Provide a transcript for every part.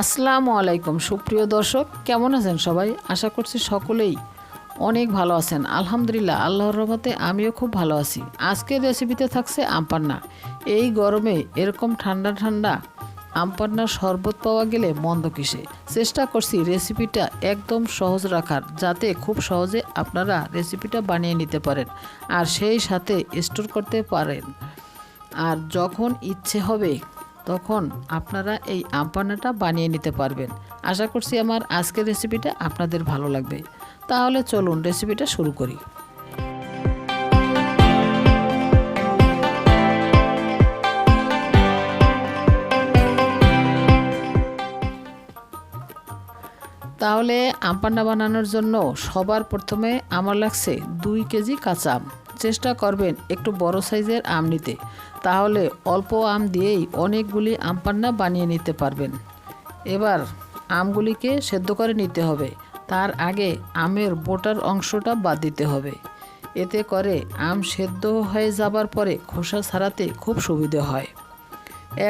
আসসালামু আলাইকুম, সুপ্রিয় দর্শক, কেমন আছেন সবাই? আশা করছি সকলেই অনেক ভালো আছেন। আলহামদুলিল্লাহ, আল্লাহর রহমতে আমিও খুব ভালো আছি। আজকের রেসিপিতে থাকছে আমপান্না এই গরমে এরকম ঠান্ডা ঠান্ডা আমপান্নার শরবত পাওয়া গেলে মন্দ কিসে? চেষ্টা করছি রেসিপিটা একদম সহজ রাখার, যাতে খুব সহজে আপনারা রেসিপিটা বানিয়ে নিতে পারেন আর সেই সাথে স্টোর করতে পারেন। আর যখন ইচ্ছে হবে তখন আপনারা এই আমপান্নাটা বানিয়ে নিতে পারবেন। আশা করছি আমার আজকের রেসিপিটা আপনাদের ভালো লাগবে। তাহলে চলুন রেসিপিটা শুরু করি। তাহলে আমপান্না বানানোর জন্য সবার প্রথমে আমার লাগছে দুই কেজি কাঁচা আম। চেষ্টা করবেন একটু বড় সাইজের আম নিতে। তাহলে অল্প আম দিয়েই অনেকগুলি আম পান্না বানিয়ে নিতে পারবেন। এবার আমগুলিকে সেদ্ধ করে নিতে হবে। তার আগে আমের বোটার অংশটা বাদ দিতে হবে। এতে করে আম সেদ্ধ হয়ে যাবার পরে খোসা ছাড়াতে খুব সুবিধে হয়।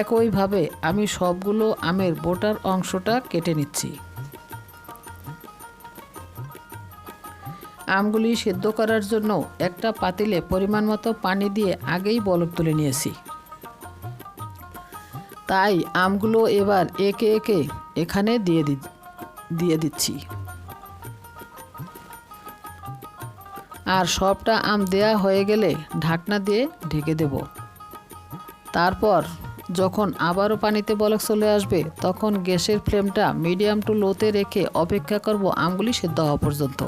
একইভাবে আমি সবগুলো আমের বোটার অংশটা কেটে নিচ্ছি। আমগুলি সেদ্ধ করার জন্য একটা পাতিলে পরিমাণ মতো পানি দিয়ে আগেই বলক তুলে নিয়েছি। তাই আমগুলো এবার একে একে এখানে দিয়ে দিয়ে দিচ্ছি। আর সবটা আম দেয়া হয়ে গেলে ঢাকনা দিয়ে ঢেকে দেব। তারপর যখন আবারও পানিতে বলক চলে আসবে, তখন গ্যাসের ফ্লেমটা মিডিয়াম টু লোতে রেখে অপেক্ষা করব আমগুলি সেদ্ধ হওয়া পর্যন্ত।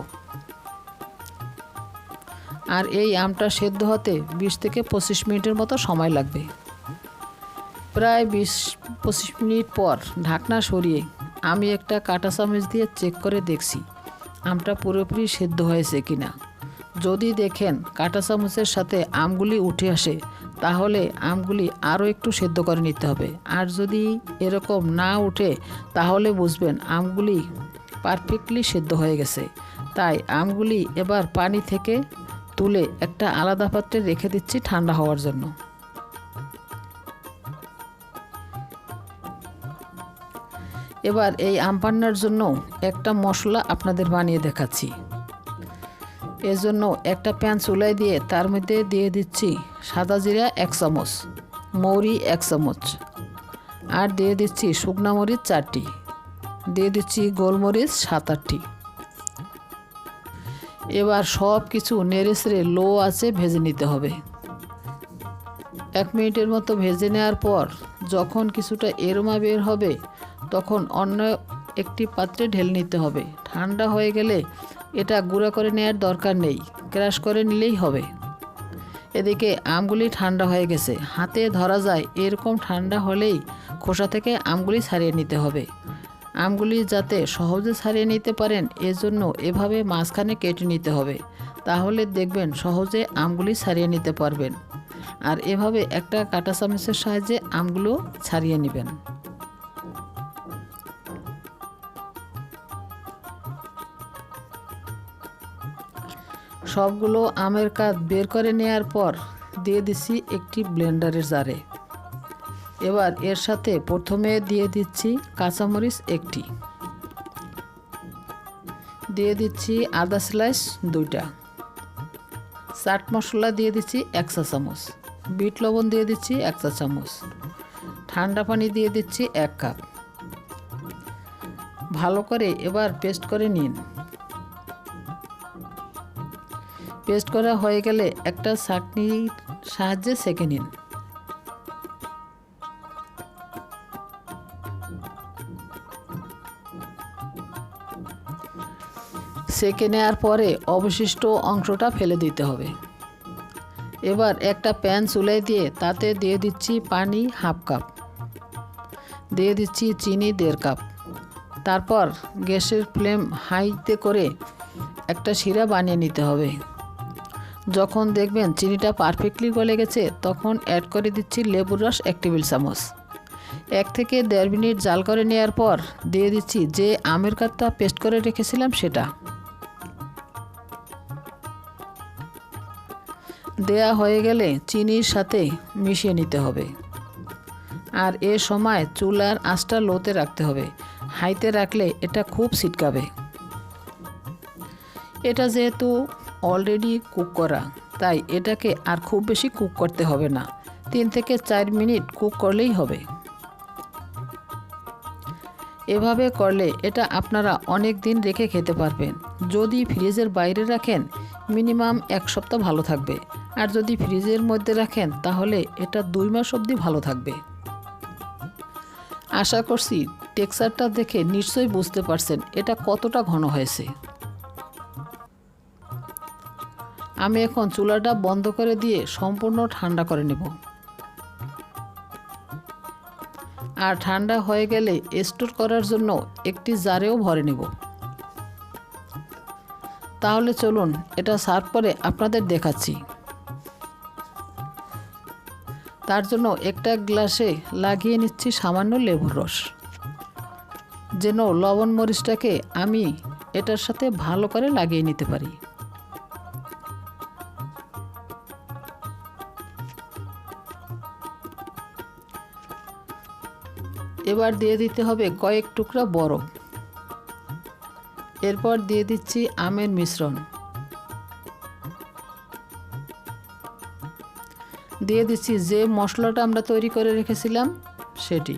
আর এই আমটা সেদ্ধ হতে বিশ থেকে পঁচিশ মিনিটের মতো সময় লাগবে। প্রায় বিশ, পঁচিশ মিনিট পর ঢাকনা সরিয়ে আমি একটা কাঁটা চামচ দিয়ে চেক করে দেখছি আমটা পুরোপুরি সেদ্ধ হয়েছে কিনা। যদি দেখেন কাঁটা চামচের সাথে আমগুলি উঠে আসে, তাহলে আমগুলি আরও একটু সেদ্ধ করে নিতে হবে। আর যদি এরকম না উঠে, তাহলে বুঝবেন আমগুলি পারফেক্টলি সেদ্ধ হয়ে গেছে। তাই আমগুলি এবার পানি থেকে তুলে একটা আলাদা পাত্রে রেখে দিচ্ছি ঠান্ডা হওয়ার জন্য। এবার এই আমপান্নার জন্য একটা মশলা আপনাদের বানিয়ে দেখাচ্ছি। এজন্য একটা প্যান চুলাই দিয়ে তার মধ্যে দিয়ে দিচ্ছি সাদা জিরা এক চামচ, মৌরি এক চামচ, আর দিয়ে দিচ্ছি শুকনা মরিচ চারটি, দিয়ে দিচ্ছি গোলমরিচ সাত আটটি। এবার সব কিছু নেড়ে সেড়ে লো আছে ভেজে নিতে হবে। এক মিনিটের মতো ভেজে নেওয়ার পর যখন কিছুটা এরমা বের হবে, তখন অন্য একটি পাত্রে ঢেলে নিতে হবে। ঠান্ডা হয়ে গেলে এটা গুঁড়া করে নেওয়ার দরকার নেই, ক্রাশ করে নিলেই হবে। এদিকে আমগুলি ঠান্ডা হয়ে গেছে। হাতে ধরা যায় এরকম ঠান্ডা হলেই খোসা থেকে আমগুলি ছাড়িয়ে নিতে হবে। আমগুলি যাতে সহজে ছাড়িয়ে নিতে পারেন, এজন্য এভাবে মাঝখানে কেটে নিতে হবে। তাহলে দেখবেন সহজে আমগুলি ছাড়িয়ে নিতে পারবেন। আর এভাবে একটা কাঁটা চামচের সাহায্যে আমগুলো ছাড়িয়ে নেবেন। সবগুলো আমের কাঠ বের করে নেওয়ার পর দিয়ে দিছি একটি ব্লেন্ডারের জারে। এবার এর সাথে প্রথমে দিয়ে দিচ্ছি কাঁচামরিচ একটি। দিয়ে দিচ্ছি আদা স্লাইস দুইটা। চাট মশলা দিয়ে দিচ্ছি এক চা চামচ। বিট লবণ দিয়ে দিচ্ছি এক চা চামচ। ঠান্ডা পানি দিয়ে দিচ্ছি এক কাপ। ভালো করে এবার পেস্ট করে নিন। পেস্ট করা হয়ে গেলে একটা চাটনির সাহায্যে সেঁকে নিন। সেঁকে নেওয়ার পরে অবশিষ্ট অংশটা ফেলে দিতে হবে। এবার একটা প্যান চুলাই দিয়ে তাতে দিয়ে দিচ্ছি পানি হাফ কাপ। দিয়ে দিচ্ছি চিনি দেড় কাপ। তারপর গ্যাসের ফ্লেম হাইতে করে একটা শিরা বানিয়ে নিতে হবে। যখন দেখবেন চিনিটা পারফেক্টলি গলে গেছে, তখন অ্যাড করে দিচ্ছি লেবুর রস এক টেবিল চামচ। এক থেকে দেড় মিনিট জাল করে নেওয়ার পর দিয়ে দিচ্ছি যে আমের কাতটা পেস্ট করে রেখেছিলাম সেটা। দেয়া হয়ে গেলে চিনির সাথে মিশিয়ে নিতে হবে। আর এ সময় চুলার আঁচটা লোতে রাখতে হবে। হাইতে রাখলে এটা খুব ছিটকাবে। এটা যেহেতু অলরেডি কুক করা, তাই এটাকে আর খুব বেশি কুক করতে হবে না। তিন থেকে চার মিনিট কুক করলেই হবে। এভাবে করলে এটা আপনারা অনেক দিন রেখে খেতে পারবেন। যদি ফ্রিজের বাইরে রাখেন, মিনিমাম এক সপ্তাহ ভালো থাকবে। আর যদি ফ্রিজের মধ্যে রাখেন, তাহলে এটা দুই মাস অবধি ভালো থাকবে। আশা করছি টেক্সচারটা দেখে নিশ্চয়ই বুঝতে পারছেন এটা কতটা ঘন হয়েছে। আমি এখন চুলাটা বন্ধ করে দিয়ে সম্পূর্ণ ঠান্ডা করে নেব। আর ঠান্ডা হয়ে গেলে স্টোর করার জন্য একটি জারেও ভরে নেব। তাহলে চলুন, এটা সার্ভ করে আপনাদের দেখাচ্ছি। তার জন্য একটা গ্লাসে লাগিয়ে নিচ্ছি সামান্য লেবুর রস। যেন লবণ মরিচটাকে আমি এটার সাথে ভালো করে লাগিয়ে নিতে পারি। এবার দিয়ে দিতে হবে কয়েক টুকরা বরফ। এরপর দিয়ে দিচ্ছি আমের মিশ্রণ। দিয়ে দিচ্ছি যে মশলাটা আমরা তৈরি করে রেখেছিলাম, সেটি।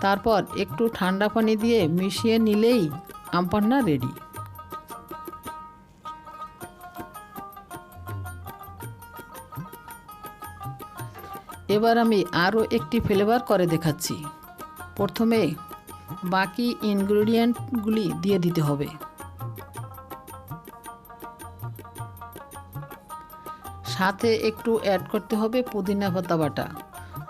তারপর একটু ঠান্ডা পানি দিয়ে মিশিয়ে নিলেই আমপান্না রেডি। এবার আমি আরও একটি ফ্লেভার করে দেখাচ্ছি। প্রথমে বাকি ইনগ্রেডিয়েন্টগুলি দিয়ে দিতে হবে। সাথে একটু অ্যাড করতে হবে পুদিনা পাতা বাটা।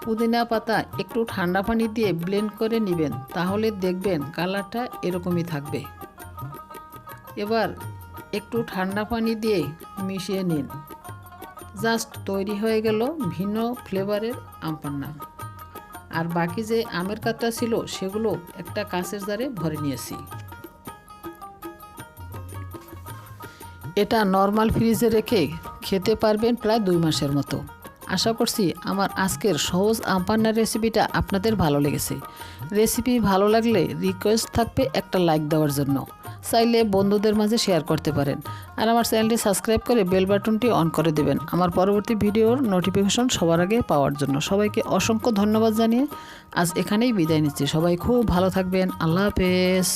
পুদিনা পাতা একটু ঠান্ডা পানি দিয়ে ব্লেন্ড করে নেবেন, তাহলে দেখবেন কালারটা এরকমই থাকবে। এবার একটু ঠান্ডা পানি দিয়ে মিশিয়ে নিন। জাস্ট তৈরি হয়ে গেল ভিন্ন ফ্লেভারের আমপান্না। আর বাকি যে আমের কাতটা ছিল, সেগুলো একটা কাঁচের জারে ভরে নিয়েছি। এটা নর্মাল ফ্রিজে রেখে খেতে পারবেন প্রায় দুই মাসের মতো। আশা করছি আমার আজকের সহজ আমপান্নার রেসিপিটা আপনাদের ভালো লেগেছে। রেসিপি ভালো লাগলে রিকোয়েস্ট থাকবে একটা লাইক দেওয়ার জন্য। চাইলে বন্ধুদের মাঝে শেয়ার করতে পারেন। আর আমার চ্যানেলটি সাবস্ক্রাইব করে বেল বাটনটি অন করে দেবেন। আমার পরবর্তী ভিডিওর নোটিফিকেশন সবার আগে পাওয়ার জন্য সবাইকে অসংখ্য ধন্যবাদ জানিয়ে আজ এখানেই বিদায় নিচ্ছি। সবাই খুব ভালো থাকবেন। আল্লাহ হাফেজ।